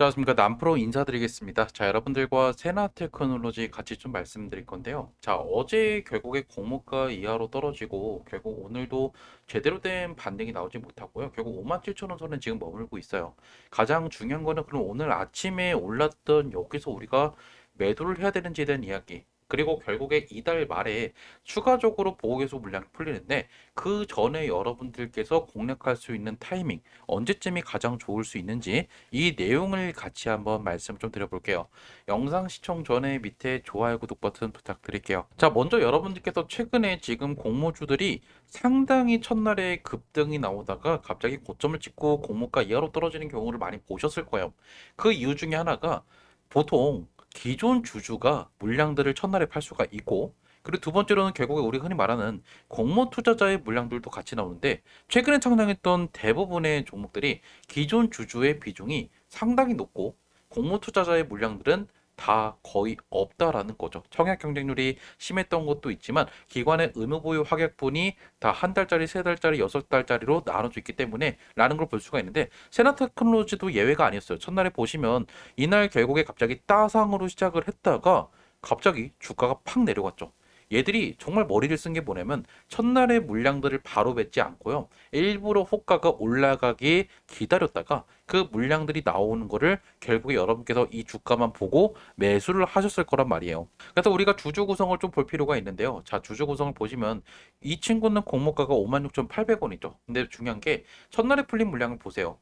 자, 안녕하십니까. 남프로 인사드리겠습니다. 자, 여러분들과 세나 테크놀로지 같이 좀 말씀드릴 건데요. 자, 어제 결국에 공모가 이하로 떨어지고 결국 오늘도 제대로 된 반등이 나오지 못하고요. 결국 57,000원 선은 지금 머물고 있어요. 가장 중요한 거는 그럼 오늘 아침에 올랐던 여기서 우리가 매도를 해야 되는지에 대한 이야기. 그리고 결국에 이달 말에 추가적으로 보호계속 물량이 풀리는데 그 전에 여러분들께서 공략할 수 있는 타이밍 언제쯤이 가장 좋을 수 있는지 이 내용을 같이 한번 말씀 좀 드려볼게요. 영상 시청 전에 밑에 좋아요 구독 버튼 부탁드릴게요. 자 먼저 여러분들께서 최근에 지금 공모주들이 상당히 첫날에 급등이 나오다가 갑자기 고점을 찍고 공모가 이하로 떨어지는 경우를 많이 보셨을 거예요. 그 이유 중에 하나가 보통 기존 주주가 물량들을 첫날에 팔 수가 있고 그리고 두 번째로는 결국에 우리가 흔히 말하는 공모 투자자의 물량들도 같이 나오는데 최근에 창당했던 대부분의 종목들이 기존 주주의 비중이 상당히 높고 공모 투자자의 물량들은 다 거의 없다라는 거죠. 청약 경쟁률이 심했던 것도 있지만 기관의 의무 보유 확약분이 다 한 달짜리, 세 달짜리, 여섯 달짜리로 나눠져 있기 때문에 라는 걸 볼 수가 있는데 세나테크놀로지도 예외가 아니었어요. 첫날에 보시면 이날 결국에 갑자기 따상으로 시작을 했다가 갑자기 주가가 팍 내려갔죠. 얘들이 정말 머리를 쓴 게 뭐냐면 첫날에 물량들을 바로 뱉지 않고요. 일부러 호가가 올라가기 기다렸다가 그 물량들이 나오는 거를 결국에 여러분께서 이 주가만 보고 매수를 하셨을 거란 말이에요. 그래서 우리가 주주 구성을 좀 볼 필요가 있는데요. 자, 주주 구성을 보시면 이 친구는 공모가가 56,800원이죠. 근데 중요한 게 첫날에 풀린 물량을 보세요.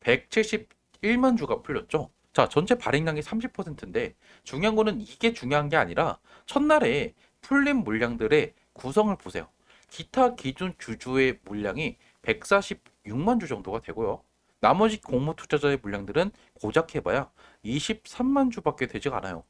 171만 주가 풀렸죠. 자, 전체 발행량이 30%인데 중요한 거는 이게 중요한 게 아니라 첫날에 풀린 물량들의 구성을 보세요. 기타 기존 주주의 물량이 146만 주 정도가 되고요. 나머지 공모 투자자의 물량들은 고작 해봐야 23만 주밖에 되지가 않아요.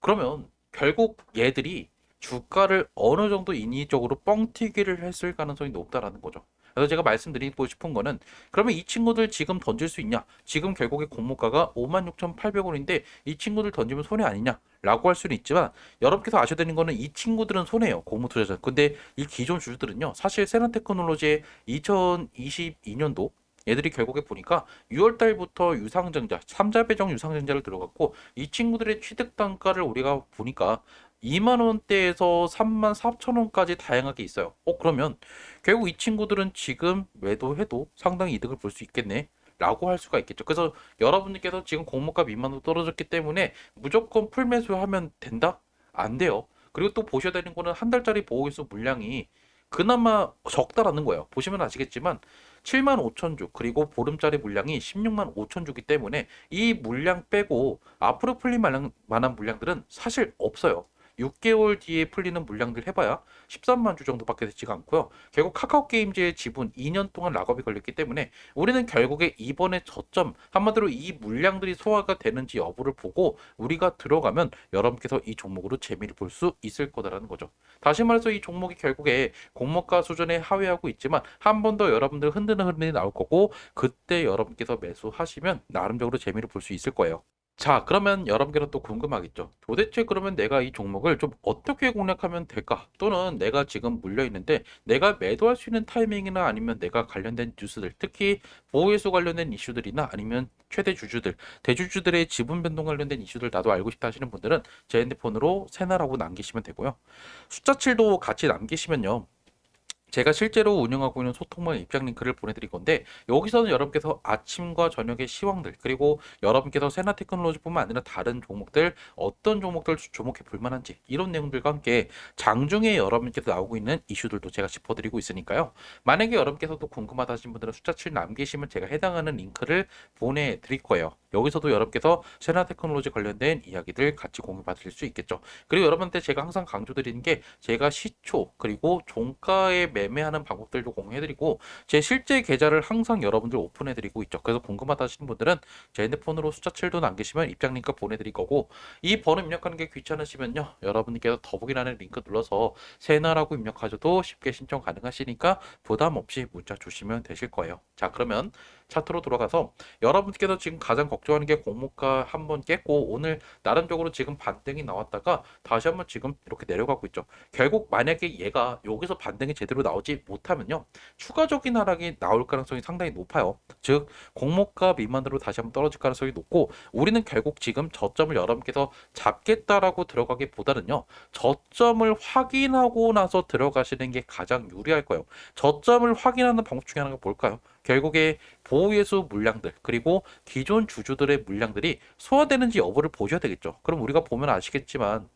그러면 결국 얘들이 주가를 어느 정도 인위적으로 뻥튀기를 했을 가능성이 높다라는 거죠. 그래서 제가 말씀드리고 싶은 거는 그러면 이 친구들 지금 던질 수 있냐? 지금 결국에 공모가가 56,800원인데 이 친구들 던지면 손해 아니냐? 라고 할 수는 있지만 여러분께서 아셔야 되는 거는 이 친구들은 손해요. 공모 투자자. 근데 이 기존 주주들은요. 사실 세란테크놀로지의 2022년도 얘들이 결국에 보니까 6월 달부터 유상증자, 3자 배정 유상증자를 들어갔고 이 친구들의 취득 단가를 우리가 보니까 2만 원대에서 3만 4천 원까지 다양하게 있어요. 어 그러면 결국 이 친구들은 지금 매도해도 상당히 이득을 볼 수 있겠네. 라고 할 수가 있겠죠. 그래서 여러분들께서 지금 공모가 미만으로 떨어졌기 때문에 무조건 풀매수하면 된다? 안 돼요. 그리고 또 보셔야 되는 거는 한 달짜리 보호일수 물량이 그나마 적다라는 거예요. 보시면 아시겠지만 7만 5천 주 그리고 보름짜리 물량이 16만 5천 주기 때문에 이 물량 빼고 앞으로 풀릴 만한 물량들은 사실 없어요. 6개월 뒤에 풀리는 물량들 해봐야 13만 주 정도밖에 되지가 않고요. 결국 카카오 게임즈의 지분 2년 동안 락업이 걸렸기 때문에 우리는 결국에 이번에 저점 한마디로 이 물량들이 소화가 되는지 여부를 보고 우리가 들어가면 여러분께서 이 종목으로 재미를 볼 수 있을 거다라는 거죠. 다시 말해서 이 종목이 결국에 공모가 수준에 하회하고 있지만 한 번 더 여러분들 흔드는 흐름이 나올 거고 그때 여러분께서 매수하시면 나름대로 재미를 볼 수 있을 거예요. 자, 그러면 여러분께서 또 궁금하겠죠. 도대체 그러면 내가 이 종목을 좀 어떻게 공략하면 될까? 또는 내가 지금 물려 있는데 내가 매도할 수 있는 타이밍이나 아니면 내가 관련된 뉴스들, 특히 보호예수 관련된 이슈들이나 아니면 최대 주주들, 대주주들의 지분 변동 관련된 이슈들 나도 알고 싶다 하시는 분들은 제 핸드폰으로 세나라고 남기시면 되고요. 숫자 7도 같이 남기시면요. 제가 실제로 운영하고 있는 소통망 입장 링크를 보내드릴 건데 여기서는 여러분께서 아침과 저녁의 시황들 그리고 여러분께서 세나 테크놀로지뿐만 아니라 다른 종목들 어떤 종목들 주목해 볼 만한지 이런 내용들과 함께 장중에 여러분께서 나오고 있는 이슈들도 제가 짚어드리고 있으니까요. 만약에 여러분께서도 궁금하다 하신 분들은 숫자 7 남기시면 제가 해당하는 링크를 보내드릴 거예요. 여기서도 여러분께서 세나 테크놀로지 관련된 이야기들 같이 공유 받을 수 있겠죠. 그리고 여러분한테 제가 항상 강조드리는 게 제가 시초 그리고 종가에 매매하는 방법들도 공유해드리고 제 실제 계좌를 항상 여러분들 오픈해드리고 있죠. 그래서 궁금하다 하시는 분들은 제 핸드폰으로 숫자 7도 남기시면 입장 링크 보내드릴 거고 이 번호 입력하는 게 귀찮으시면요. 여러분께서 더보기란에 링크 눌러서 세나라고 입력하셔도 쉽게 신청 가능하시니까 부담 없이 문자 주시면 되실 거예요. 자 그러면 차트로 돌아가서 여러분께서 지금 가장 걱정하는 게 공모가 한번 깼고 오늘 나름적으로 지금 반등이 나왔다가 다시 한번 지금 이렇게 내려가고 있죠. 결국 만약에 얘가 여기서 반등이 제대로 나오지 못하면요. 추가적인 하락이 나올 가능성이 상당히 높아요. 즉 공모가 미만으로 다시 한번 떨어질 가능성이 높고 우리는 결국 지금 저점을 여러분께서 잡겠다라고 들어가기보다는요. 저점을 확인하고 나서 들어가시는 게 가장 유리할 거예요. 저점을 확인하는 방법 중에 하나가 뭘까요? 결국에 보호예수 물량들 그리고 기존 주주들의 물량들이 소화되는지 여부를 보셔야 되겠죠. 그럼 우리가 보면 아시겠지만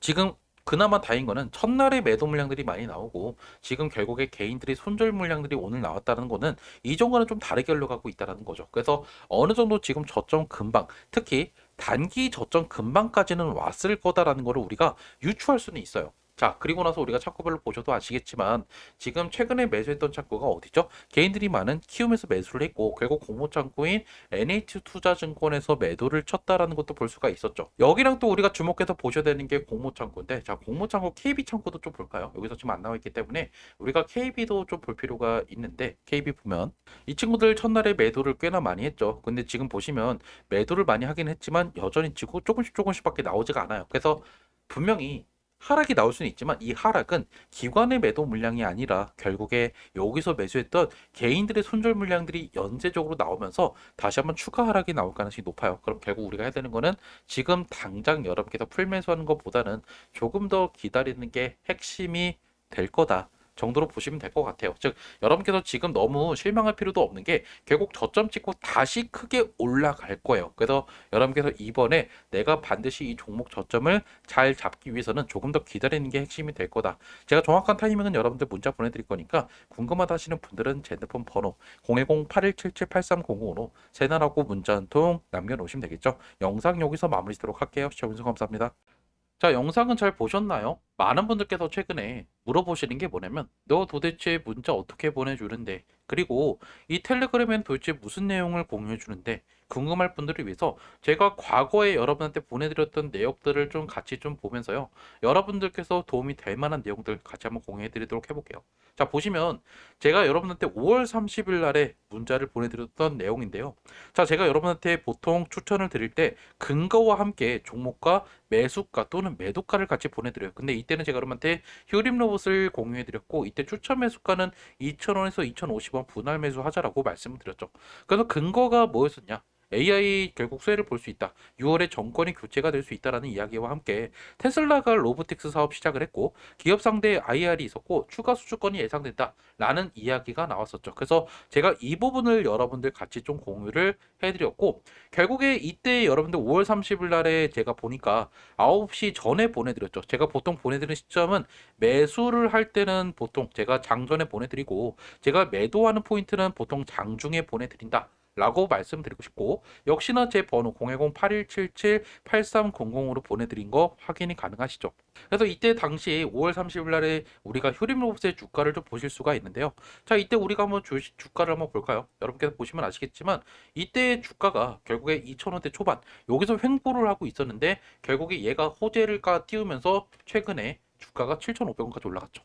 지금 그나마 다행인 거는 첫날에 매도 물량들이 많이 나오고 지금 결국에 개인들이 손절 물량들이 오늘 나왔다는 거는 이전과는 좀 다르게 흘러가고 있다는 거죠. 그래서 어느 정도 지금 저점 근방 특히 단기 저점 근방까지는 왔을 거다라는 거를 우리가 유추할 수는 있어요. 자, 그리고 나서 우리가 창구별로 보셔도 아시겠지만 지금 최근에 매수했던 창구가 어디죠? 개인들이 많은 키움에서 매수를 했고 결국 공모 창구인 NH 투자증권에서 매도를 쳤다라는 것도 볼 수가 있었죠. 여기랑 또 우리가 주목해서 보셔야 되는 게 공모 창구인데 자, 공모 창구 KB 창구도 좀 볼까요? 여기서 지금 안 나와 있기 때문에 우리가 KB도 좀 볼 필요가 있는데 KB 보면 이 친구들 첫날에 매도를 꽤나 많이 했죠. 근데 지금 보시면 매도를 많이 하긴 했지만 여전히 지고 조금씩 조금씩밖에 나오지가 않아요. 그래서 분명히 하락이 나올 수는 있지만 이 하락은 기관의 매도 물량이 아니라 결국에 여기서 매수했던 개인들의 손절 물량들이 연쇄적으로 나오면서 다시 한번 추가 하락이 나올 가능성이 높아요. 그럼 결국 우리가 해야 되는 거는 지금 당장 여러분께서 풀매수하는 것보다는 조금 더 기다리는 게 핵심이 될 거다. 정도로 보시면 될 것 같아요. 즉 여러분께서 지금 너무 실망할 필요도 없는 게 결국 저점 찍고 다시 크게 올라갈 거예요. 그래서 여러분께서 이번에 내가 반드시 이 종목 저점을 잘 잡기 위해서는 조금 더 기다리는 게 핵심이 될 거다. 제가 정확한 타이밍은 여러분들 문자 보내드릴 거니까 궁금하다 하시는 분들은 제 핸드폰 번호 010-8177-8300으로 세나라고 문자 한 통 남겨놓으시면 되겠죠. 영상 여기서 마무리 짓도록 할게요. 시청해주셔서 감사합니다. 자, 영상은 잘 보셨나요? 많은 분들께서 최근에 물어보시는 게 뭐냐면, 너 도대체 문자 어떻게 보내주는데, 그리고 이 텔레그램엔 도대체 무슨 내용을 공유해주는데, 궁금할 분들을 위해서 제가 과거에 여러분한테 보내드렸던 내역들을 좀 같이 좀 보면서요. 여러분들께서 도움이 될 만한 내용들 같이 한번 공유해 드리도록 해볼게요. 자, 보시면 제가 여러분한테 5월 30일 날에 문자를 보내드렸던 내용인데요. 자, 제가 여러분한테 보통 추천을 드릴 때 근거와 함께 종목과 매수가 또는 매도가를 같이 보내드려요. 근데 이때는 제가 여러분한테 휴림 로봇을 공유해드렸고 이때 추천 매수가는 2,000원에서 2,050원 분할 매수하자라고 말씀을 드렸죠. 그래서 근거가 뭐였었냐? AI 결국 수혜를 볼 수 있다. 6월에 정권이 교체가 될 수 있다라는 이야기와 함께 테슬라가 로보틱스 사업 시작을 했고 기업 상대 IR이 있었고 추가 수주권이 예상된다라는 이야기가 나왔었죠. 그래서 제가 이 부분을 여러분들 같이 좀 공유를 해드렸고 결국에 이때 여러분들 5월 30일 날에 제가 보니까 9시 전에 보내드렸죠. 제가 보통 보내드리는 시점은 매수를 할 때는 보통 제가 장전에 보내드리고 제가 매도하는 포인트는 보통 장중에 보내드린다. 라고 말씀드리고 싶고 역시나 제 번호 010-8177-8300으로 보내드린 거 확인이 가능하시죠. 그래서 이때 당시 5월 30일 날에 우리가 휴림 로봇의 주가를 좀 보실 수가 있는데요. 자 이때 우리가 한번 주, 주가를 한번 볼까요? 여러분께서 보시면 아시겠지만 이때 주가가 결국에 2,000원대 초반 여기서 횡보를 하고 있었는데 결국에 얘가 호재를 까 띄우면서 최근에 주가가 7,500원까지 올라갔죠.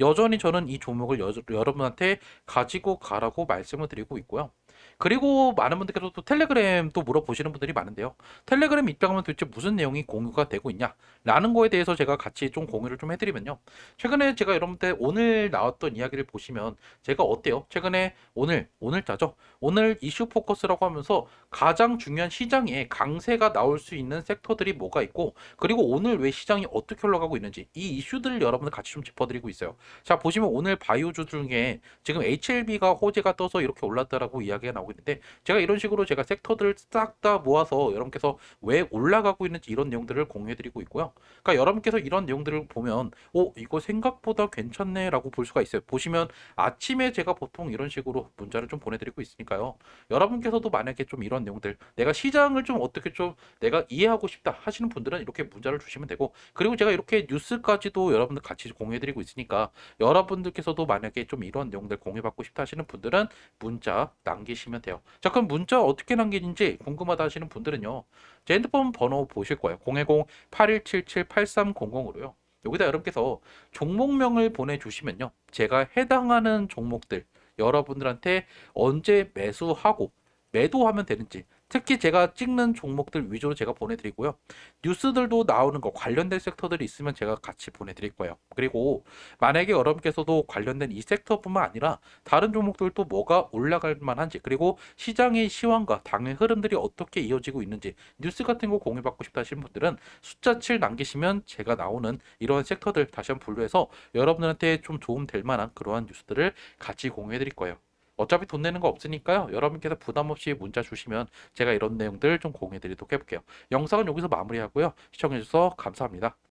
여전히 저는 이 종목을 여, 여러분한테 가지고 가라고 말씀을 드리고 있고요. 그리고 많은 분들께서 또 텔레그램 또 물어보시는 분들이 많은데요. 텔레그램 입장하면 도대체 무슨 내용이 공유가 되고 있냐? 라는 거에 대해서 제가 같이 좀 공유를 좀 해드리면요. 최근에 제가 여러분들 오늘 나왔던 이야기를 보시면 제가 어때요? 최근에 오늘, 오늘자죠? 오늘 이슈 포커스라고 하면서 가장 중요한 시장에 강세가 나올 수 있는 섹터들이 뭐가 있고 그리고 오늘 왜 시장이 어떻게 흘러가고 있는지 이 이슈들을 여러분들 같이 좀 짚어드리고 있어요. 자, 보시면 오늘 바이오주 중에 지금 HLB가 호재가 떠서 이렇게 올랐다라고 이야기가 나오고 있는데 제가 이런 식으로 제가 섹터들을 싹 다 모아서 여러분께서 왜 올라가고 있는지 이런 내용들을 공유해드리고 있고요. 그러니까 여러분께서 이런 내용들을 보면 오 이거 생각보다 괜찮네라고 볼 수가 있어요. 보시면 아침에 제가 보통 이런 식으로 문자를 좀 보내드리고 있으니까요. 여러분께서도 만약에 좀 이런 내용들 내가 시장을 좀 어떻게 좀 내가 이해하고 싶다 하시는 분들은 이렇게 문자를 주시면 되고 그리고 제가 이렇게 뉴스까지도 여러분들 같이 공유해드리고 있으니까 여러분들께서도 만약에 좀 이런 내용들 공유받고 싶다 하시는 분들은 문자 남기시 면 돼요. 자 그럼 문자 어떻게 남기는지 궁금하다 하시는 분들은요. 제 핸드폰 번호 보실 거예요. 010-8177-8300으로요. 여기다 여러분께서 종목명을 보내주시면요. 제가 해당하는 종목들 여러분들한테 언제 매수하고 매도하면 되는지 특히 제가 찍는 종목들 위주로 제가 보내드리고요. 뉴스들도 나오는 거 관련된 섹터들이 있으면 제가 같이 보내드릴 거예요. 그리고 만약에 여러분께서도 관련된 이 섹터뿐만 아니라 다른 종목들도 뭐가 올라갈 만한지 그리고 시장의 시황과 당의 흐름들이 어떻게 이어지고 있는지 뉴스 같은 거 공유받고 싶다 하시는 분들은 숫자 7 남기시면 제가 나오는 이러한 섹터들 다시 한번 분류해서 여러분들한테 좀 도움 될 만한 그러한 뉴스들을 같이 공유해 드릴 거예요. 어차피 돈 내는 거 없으니까요. 여러분께서 부담 없이 문자 주시면 제가 이런 내용들 좀 공유해 드리도록 해볼게요. 영상은 여기서 마무리하고요. 시청해 주셔서 감사합니다.